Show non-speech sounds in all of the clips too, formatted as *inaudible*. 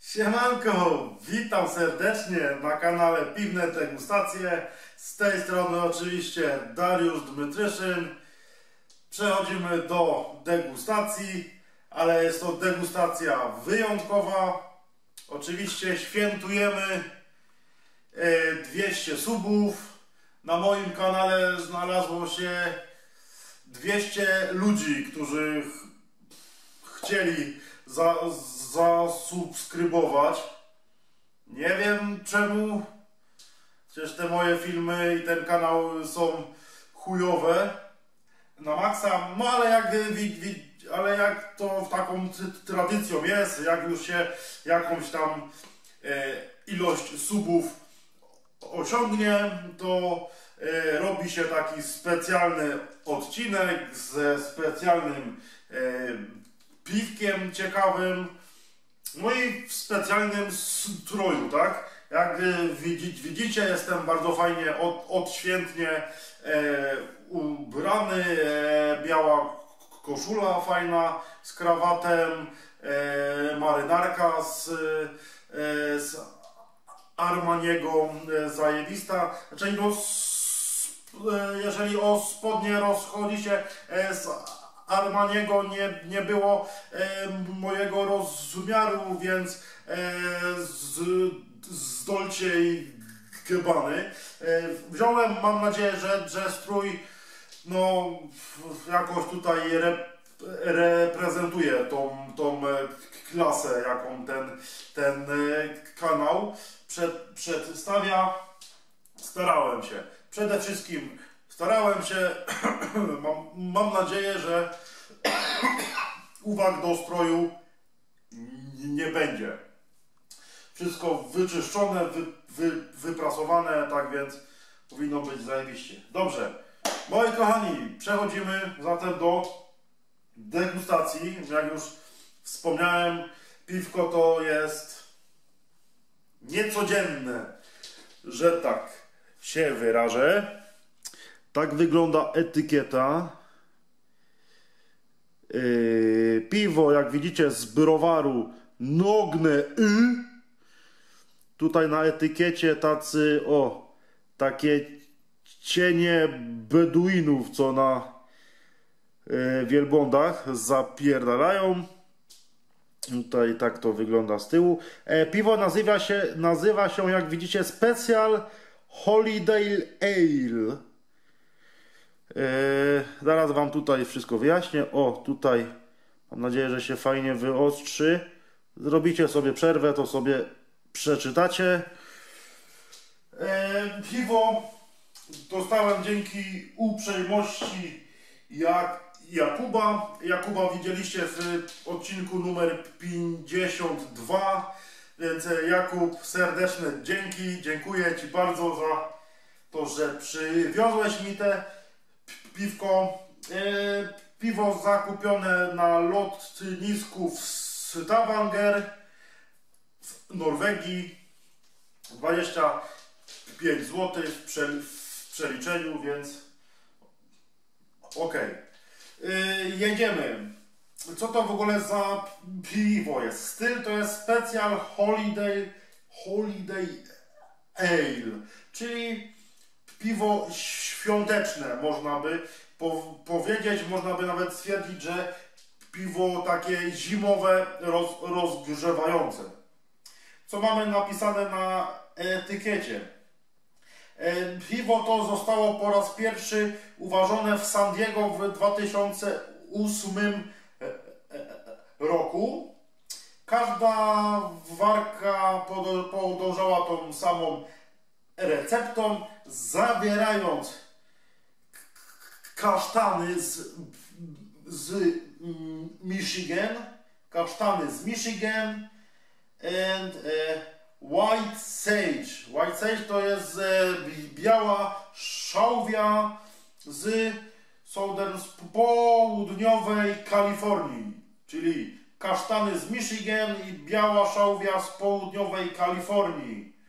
Siemanko, witam serdecznie na kanale Piwne Degustacje. Z tej strony oczywiście Dariusz Dmytryszyn. Przechodzimy do degustacji, ale jest to degustacja wyjątkowa. Oczywiście świętujemy e, 200 subów. Na moim kanale znalazło się 200 ludzi, którzy ch- chcieli za, zasubskrybować. Nie wiem czemu. Przecież te moje filmy i ten kanał są chujowe na maksa, no ale jak, ale jak to taką tradycją jest, jak już się jakąś tam e, ilość subów osiągnie, to e, robi się taki specjalny odcinek ze specjalnym e, piwkiem ciekawym, no i w specjalnym stroju, tak? Jak widzi, widzicie, jestem bardzo fajnie, od, odświętnie e, ubrany, e, biała koszula fajna z krawatem, e, marynarka z, e, z Armaniego e, zajebista. Znaczy, no, e, jeżeli o spodnie rozchodzi się z Armaniego, nie, nie było e, mojego rozmiaru, więc e, z, z Dolce i Gabbany e, wziąłem, mam nadzieję, że, że strój no, jakoś tutaj re, reprezentuje tą, tą klasę, jaką ten, ten kanał przed, przedstawia. Starałem się. Przede wszystkim starałem się, *clears throat* mam, mam nadzieję, że *clears throat* uwag do stroju nie będzie. Wszystko wyczyszczone, wy, wy, wyprasowane, tak więc powinno być zajebiście. Dobrze, moi kochani, przechodzimy zatem do degustacji. Jak już wspomniałem, piwko to jest niecodzienne, że tak się wyrażę. Tak wygląda etykieta. Yy, piwo, jak widzicie, z browaru Nogne Y. Tutaj na etykiecie tacy, o, takie cienie beduinów, co na yy, wielbłądach zapierdalają. Tutaj tak to wygląda z tyłu. E, piwo nazywa się, nazywa się, jak widzicie, Special Holiday Ale. E, zaraz Wam tutaj wszystko wyjaśnię. O, tutaj mam nadzieję, że się fajnie wyostrzy. Zrobicie sobie przerwę, to sobie przeczytacie. E, piwo dostałem dzięki uprzejmości jak Jakuba. Jakuba widzieliście w odcinku numer 52. Więc e, Jakub, serdeczne dzięki. Dziękuję Ci bardzo za to, że przywiozłeś mi te piwko. E, piwo zakupione na lotnisku w Stavanger w Norwegii. 25 zł w, prze, w przeliczeniu, więc okej. Y, jedziemy. Co to w ogóle za piwo jest? Styl to jest Special Holiday Holiday Ale, czyli piwo świąteczne, można by po, powiedzieć, można by nawet stwierdzić, że piwo takie zimowe, roz, rozgrzewające. Co mamy napisane na etykiecie? E, Piwo to zostało po raz pierwszy uważone w San Diego w 2008 e, e, roku. Każda warka podążała tą samą receptą, zawierając kasztany z, z mm, Michigan, kasztany z Michigan and e, white sage. White sage to jest e, biała szałwia z southern, południowej Kalifornii, czyli kasztany z Michigan i biała szałwia z południowej Kalifornii.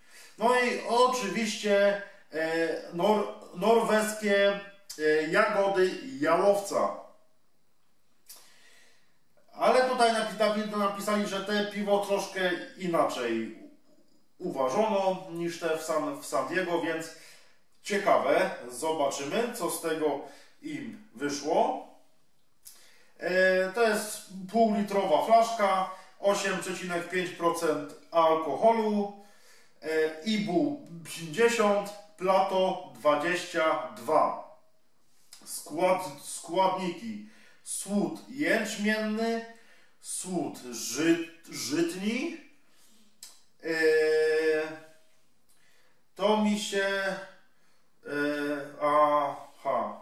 No i oczywiście e, nor, norweskie e, jagody jałowca. Ale tutaj napi- napisali, że te piwo troszkę inaczej uważono niż te w San, w San Diego, więc ciekawe. Zobaczymy, co z tego im wyszło. E, to jest półlitrowa flaszka, 8,5% alkoholu, IBU 50, Plato 22. Skład, składniki słód jęczmienny, słód ży, żytni. E, to mi się. E, aha.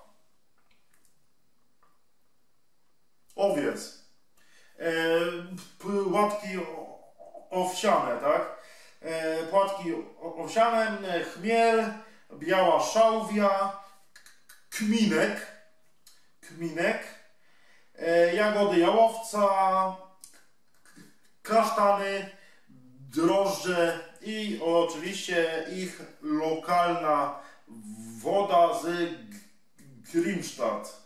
Owiec. E, płatki owsiane, tak? E, płatki owsiane, chmiel, biała szałwia, kminek, kminek, e, jagody jałowca, kasztany, drożdże i oczywiście ich lokalna woda z Grimstadt,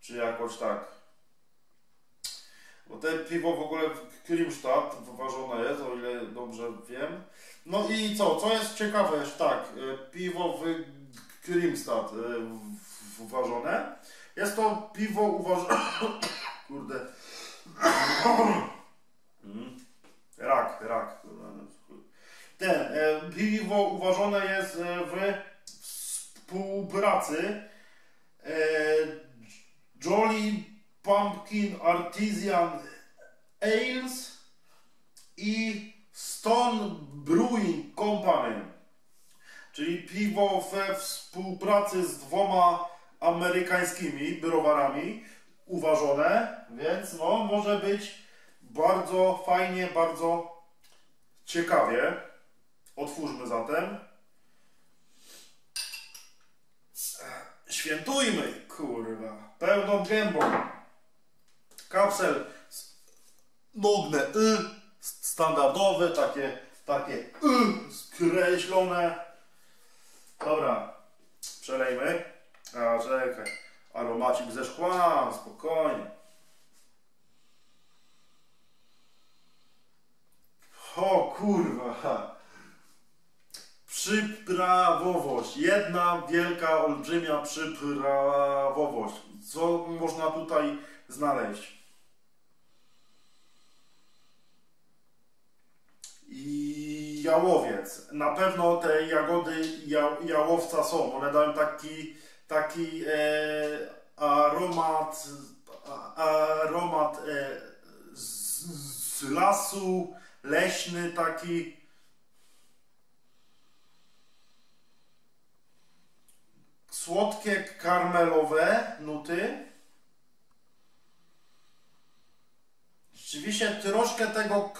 czy jakoś tak. Bo te piwo w ogóle w Klimstadt ważone jest, o ile dobrze wiem. No i co? Co jest ciekawe, tak, e, piwo w Klimstadt e, ważone. Jest to piwo uważane... *coughs* Kurde. *coughs* Rak, rak. Ten, e, piwo uważone jest w współpracy Jolly Pumpkin Artisan Ales i Stone Brewing Company, czyli piwo we współpracy z dwoma amerykańskimi browarami uważone, więc no może być bardzo fajnie, bardzo ciekawie. Otwórzmy zatem. Świętujmy, kurwa, pełną gębą. Kapsel nogne y, standardowe, takie, takie y skreślone. Dobra, przelejmy. A czekaj, aromacik ze szkła, spokojnie. O kurwa. Przyprawowość. Jedna wielka, olbrzymia przyprawowość. Co można tutaj znaleźć? Jałowiec. Na pewno te jagody ja, jałowca są. One dają taki, taki e, aromat, aromat e, z, z lasu, leśny taki. Słodkie, karmelowe nuty. Rzeczywiście troszkę tego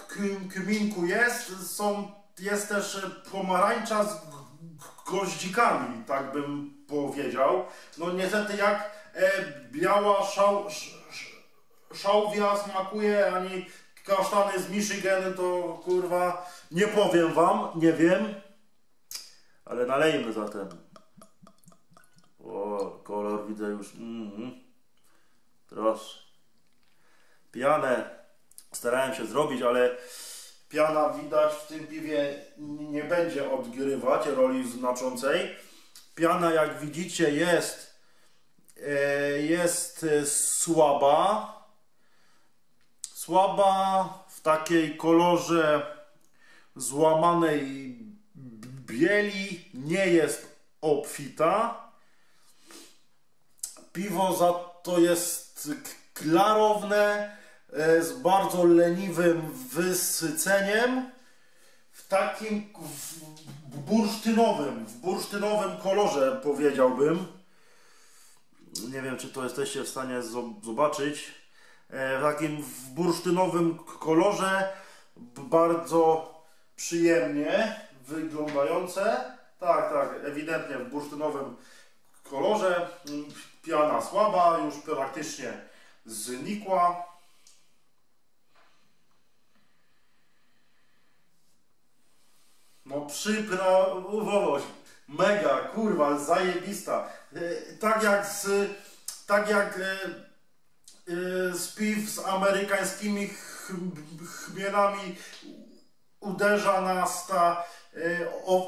kminku jest. Są, jest też pomarańcza z goździkami, tak bym powiedział. No niestety jak e, biała szał, sz, szałwia smakuje, ani kasztany z Michigan, to kurwa nie powiem wam, nie wiem. Ale nalejmy zatem. O, kolor widzę już. Mm -hmm. Proszę. Pianę starałem się zrobić, ale piana widać w tym piwie nie będzie odgrywać roli znaczącej. Piana, jak widzicie, jest, e, jest słaba. Słaba w takiej kolorze złamanej bieli, nie jest obfita. Piwo za to jest klarowne, E, z bardzo leniwym wysyceniem w takim w bursztynowym, w bursztynowym kolorze powiedziałbym. Nie wiem, czy to jesteście w stanie zobaczyć. E, w takim w bursztynowym kolorze, bardzo przyjemnie wyglądające. Tak, tak, ewidentnie w bursztynowym kolorze. Piana słaba, już praktycznie znikła. No przyprawowość, mega, kurwa, zajebista. E, tak jak z, tak jak e, y, spiw z amerykańskimi chm- chmielami uderza nas ta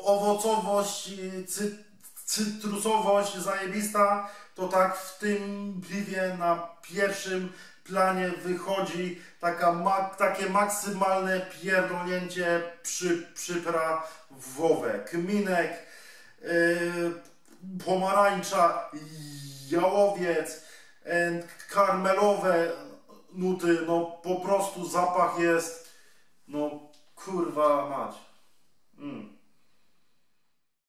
owocowość, cy, cytrusowość zajebista, to tak w tym piwie na pierwszym planie wychodzi taka ma, takie maksymalne pierdolnięcie przy, przyprawowe. Kminek, y, pomarańcza, jałowiec, e, karmelowe nuty, no po prostu zapach jest, no kurwa mać. Mm.